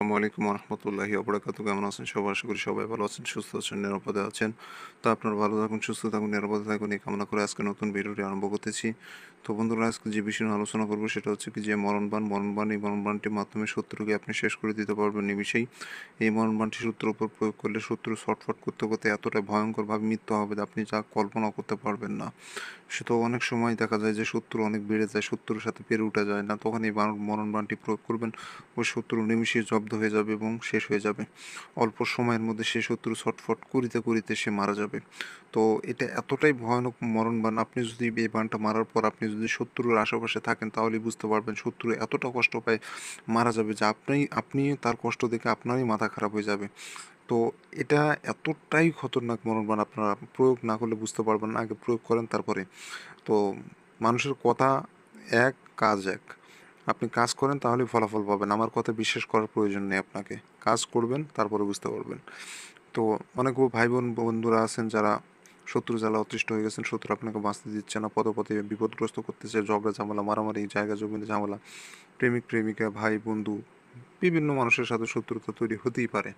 আসসালামু আলাইকুম রহমতুল্লাহি অবরাকাত কেমন আছেন সবাই? আশা করি সবাই ভালো আছেন, সুস্থ আছেন, নিরাপদে আছেন। তো আপনারা ভালো থাকুন, সুস্থ থাকুন, নিরাপদে থাকুন, এই কামনা করে আজকে নতুন ভিডিওটি আরম্ভ করতেছি। তো বন্ধুরা, আজকে যে বিষয় নিয়ে আলোচনা করব সেটা হচ্ছে কি যে মরণবান মরণবান এই মরণবানটির মাধ্যমে শত্রুকে আপনি শেষ করে দিতে পারবেন নিমিশেই এই মরণবানটি শত্রুর উপর প্রয়োগ করলে শত্রু ছটফট করতে করতে এতটা ভয়ঙ্করভাবে মৃত্যু হবে আপনি যা কল্পনা করতে পারবেন না। সে তো অনেক সময় দেখা যায় যে শত্রু অনেক বেড়ে যায়, শত্রুর সাথে পেরে উঠা যায় না। তখন এই বান- মরণবানটি প্রয়োগ করবেন, ওই শত্রু নিমিষে জব্দ হয়ে যাবে এবং শেষ হয়ে যাবে। অল্প সময়ের মধ্যে সে শত্রু ছটফট করিতে করিতে সে মারা যাবে। তো এটা এতটাই ভয়ানক মরণবান, আপনি যদি এই বানটা মারার পর আপনি যদি শত্রুর আশেপাশে থাকেন তাহলে বুঝতে পারবেন শত্রু এতটা কষ্ট পায় মারা যাবে যে আপনি আপনি তার কষ্ট দেখে আপনারই মাথা খারাপ হয়ে যাবে। তো এটা এতটাই খতরনাক মরণবান, আপনারা প্রয়োগ না করলে বুঝতে পারবেন আগে প্রয়োগ করেন তারপরে। তো মানুষের কথা এক, কাজ এক। আপনি কাজ করেন তাহলে ফলাফল পাবেন। আমার কথা বিশ্বাস করার প্রয়োজন নেই আপনাকে। কাজ করবেন, তারপরে বুঝতে পারবেন। তো অনেক ভাই বোন বন্ধুরা আছেন যারা শত্রু জ্বালা অতিষ্ঠ হয়ে গেছেন, শত্রু আপনাকে বাঁচতে দিচ্ছে না পদে পদে বিপদগ্রস্ত করতেছে, ঝগড়া, ঝামেলা, মারামারি, জায়গা জমিনে ঝামেলা, প্রেমিক, প্রেমিকা, ভাই, বন্ধু, বিভিন্ন মানুষের সাথে শত্রুতা তৈরি হতেই পারে।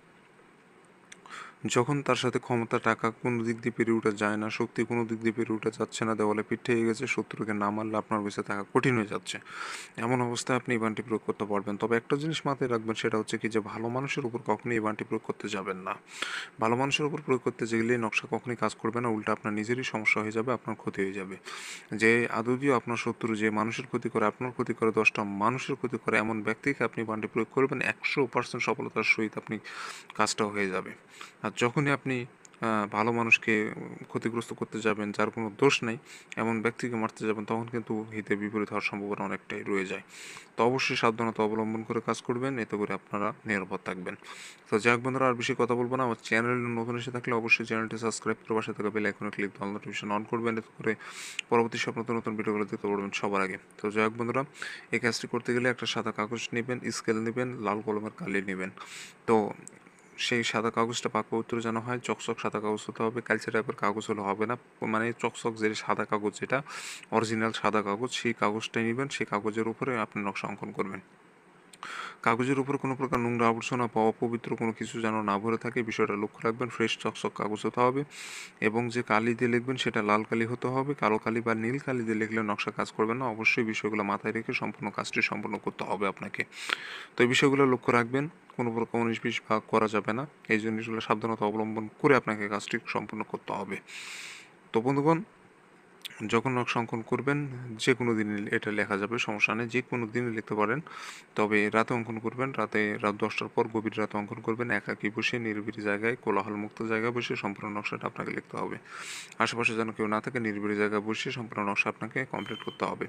যখন তার সাথে ক্ষমতা টাকা কোনো দিক দিয়ে পেরে উঠা যায় না, শক্তি কোনো দিক দিয়ে পেরে উঠা যাচ্ছে না, দেওয়ালে পিঠ থেকে গেছে, শত্রুকে না মারলে আপনার বেঁচে থাকা কঠিন হয়ে যাচ্ছে। এমন অবস্থায় আপনি এই বানটি প্রয়োগ করতে পারবেন। তবে একটা জিনিস মাথায় রাখবেন, সেটা হচ্ছে কি যে ভালো মানুষের উপর কখনোই এই বানটি প্রয়োগ করতে যাবেন না। ভালো মানুষের উপর প্রয়োগ করতে গেলে নকশা কখনোই কাজ করবে না, উল্টা আপনার নিজেরই সমস্যা হয়ে যাবে, আপনার ক্ষতি হয়ে যাবে। যে আদৌদিও আপনার শত্রু, যে মানুষের ক্ষতি করে, আপনার ক্ষতি করে, দশটা মানুষের ক্ষতি করে, এমন ব্যক্তিকে আপনি বানটি প্রয়োগ করবেন, একশো পার্সেন্ট সফলতার সহিত আপনি কাজটা হয়ে যাবে। আর যখনই আপনি ভালো মানুষকে ক্ষতিগ্রস্ত করতে যাবেন, যার কোনো দোষ নেই, এমন ব্যক্তিকে মারতে যাবেন, তখন কিন্তু হিতে বিপরীত হওয়ার সম্ভাবনা অনেকটাই রয়ে যায়। তো অবশ্যই সাবধানতা অবলম্বন করে কাজ করবেন, এতে করে আপনারা নিরাপদ থাকবেন। তো যাক বন্ধুরা, আর বেশি কথা বলব না। আমার চ্যানেল নতুন এসে থাকলে অবশ্যই চ্যানেলটি সাবস্ক্রাইব করে পাশে থাকা বেল আইকনে ক্লিক অল নোটিফিকেশন অন করবেন, এতে করে পরবর্তী সব নতুন নতুন ভিডিওগুলো দেখতে পারবেন সবার আগে। তো যাক বন্ধুরা, এই কাজটি করতে গেলে একটা সাদা কাগজ নেবেন স্কেল নেবেন, লাল কলমের কালি নেবেন। তো সেই সাদা কাগজটা পাকা উত্তর যেন হয়, চকচক সাদা কাগজ হতে হবে কালচার টাইপের কাগজ হলে হবে না মানে চকচক যে সাদা কাগজ যেটা অরিজিনাল সাদা কাগজ, সেই কাগজটাই নেবেন, সেই কাগজের উপরে আপনি নকশা অঙ্কন করবেন। কাগজের উপর কোনো প্রকার নোংরা আবর্জনা বা অপবিত্র কোনো কিছু যেন না ভরে থাকে, বিষয়টা লক্ষ্য রাখবেন, ফ্রেশ চকচক কাগজ হতে হবে এবং যে কালি দিয়ে লিখবেন সেটা লাল কালি হতে হবে, কালো কালি বা নীল কালি দিয়ে লিখলে নকশা কাজ করবে না, অবশ্যই বিষয়গুলো মাথায় রেখে সম্পূর্ণ কাজটি সম্পূর্ণ করতে হবে আপনাকে। তো এই বিষয়গুলো লক্ষ্য রাখবেন, কোনো প্রকার উনিশ বিশ ভাগ করা যাবে না, এই জিনিসগুলো সাবধানতা অবলম্বন করে আপনাকে কাজটি সম্পূর্ণ করতে হবে। তো বন্ধুগণ যখন নকশা অঙ্কন করবেন যে কোনো দিন এটা লেখা যাবে, সমস্যা নেই যে কোনো দিনে লিখতে পারেন। তবে রাতে অঙ্কন করবেন, রাতে রাত দশটার পর গভীর রাতে অঙ্কন করবেন, একাকি বসে নিরিবিলি জায়গায় কোলাহল মুক্ত জায়গায় বসে সম্পূর্ণ নকশাটা আপনাকে লিখতে হবে। আশেপাশে যেন কেউ না থাকে, নিরিবিলি জায়গায় বসে সম্পূর্ণ নকশা আপনাকে কমপ্লিট করতে হবে।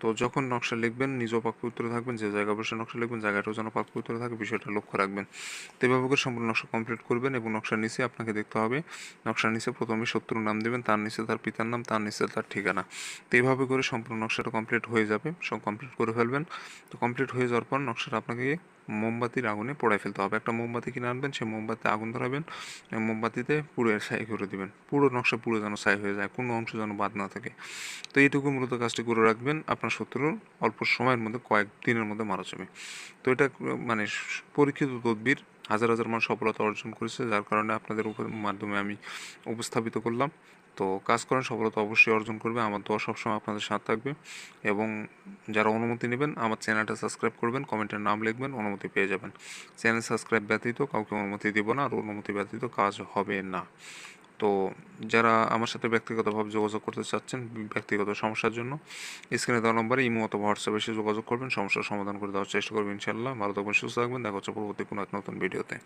তো যখন নকশা লিখবেন নিজেও পাক পবিত্র থাকবেন, যে জায়গায় বসে নকশা লিখবেন, জায়গাটাও যেন পাক পবিত্র থাকে, বিষয়টা লক্ষ্য রাখবেন। তো এভাবে করে সম্পূর্ণ নকশা কমপ্লিট করবেন এবং নকশার নিচে আপনাকে দেখতে হবে। নকশার নিচে প্রথমে শত্রুর নাম দেবেন, তার নিচে তার পিতার নাম, তার নিচে তার ঠিকানা। তো এইভাবে করে সম্পূর্ণ নকশাটা কমপ্লিট হয়ে যাবে। সব কমপ্লিট করে ফেলবেন। তো কমপ্লিট হয়ে যাওয়ার পর নকশাটা আপনাকে মোমবাতির আগুনে পোড়ায় ফেলতে হবে। একটা মোমবাতি কিনে আনবেন, সেই মোমবাতিতে আগুন ধরাবেন মোমবাতিতে পুরো ছাই করে দিবেন। পুরো নকশা পুরো যেন ছাই হয়ে যায়, কোনো অংশ যেন বাদ না থাকে। তো এইটুকু মূলত কাজটি করে রাখবেন। আপনার শত্রুর অল্প সময়ের মধ্যে কয়েক দিনের মধ্যে মারা যাবে। তো এটা মানে পরীক্ষিত তদবির। হাজার হাজার মানুষ সফলতা অর্জন করেছে, যার কারণে আপনাদের উপর মাধ্যমে আমি উপস্থাপিত করলাম। তো কাজ করেন, সফলতা অবশ্যই অর্জন করবে। আমার দোয়া সবসময় আপনাদের সাথে থাকবে। এবং যারা অনুমতি নেবেন, আমার চ্যানেলটা সাবস্ক্রাইব করবেন, কমেন্টের নাম লিখবেন, অনুমতি পেয়ে যাবেন। চ্যানেল সাবস্ক্রাইব ব্যতীত কাউকে অনুমতি দেবো না, আর অনুমতি ব্যতীত কাজ হবে না। তো যারা আমার সাথে ব্যক্তিগতভাবে যোগাযোগ করতে চাচ্ছেন, ব্যক্তিগত সমস্যার জন্য, স্ক্রিনে দেওয়া নম্বরে ইমো অথবা হোয়াটসঅ্যাপে এসে যোগাযোগ করবেন। সমস্যার সমাধান করে দেওয়ার চেষ্টা করবেন ইনশাল্লাহ ভালো থাকবেন, সুস্থ থাকবেন। দেখা হচ্ছে পরবর্তী কোনো এক নতুন ভিডিওতে।